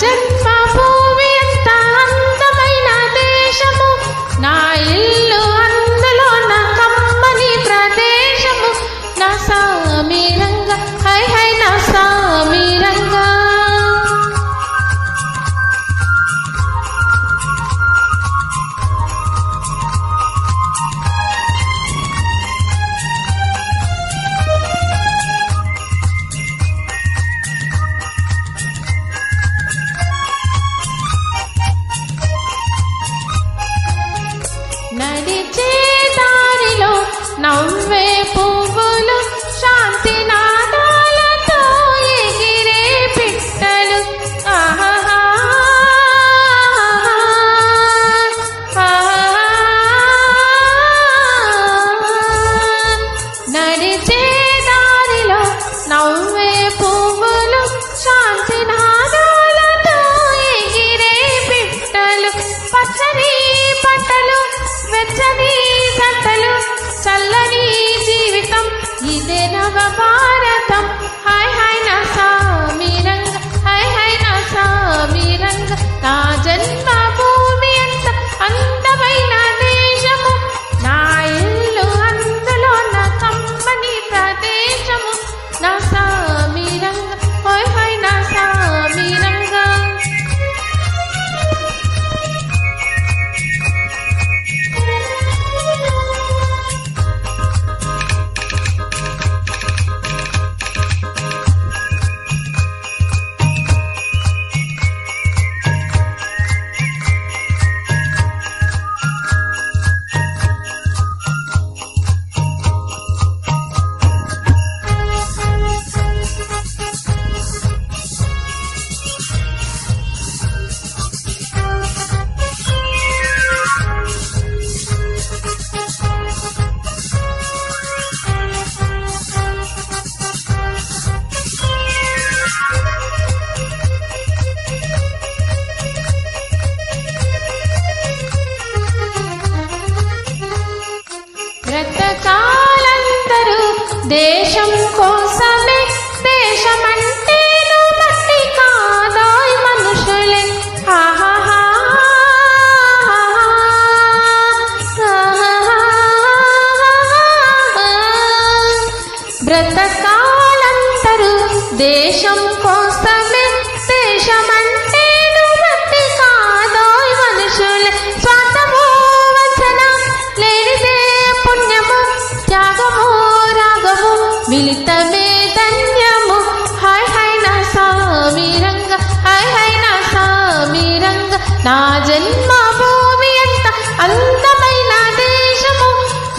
Captain Fire. దేశం కోసమే దేశమంటే మట్టి కాదాయ్ మనుషులే. బ్రతకాలందరూ దేశం కోసం నా జన్మ భూమి అంత అందమైన దేశము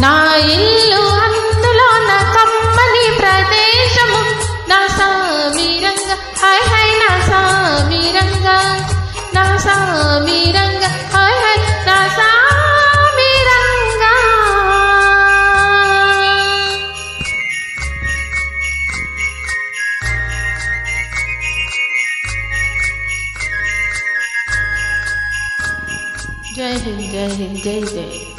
నా ఇల్లు Day, day, day, day.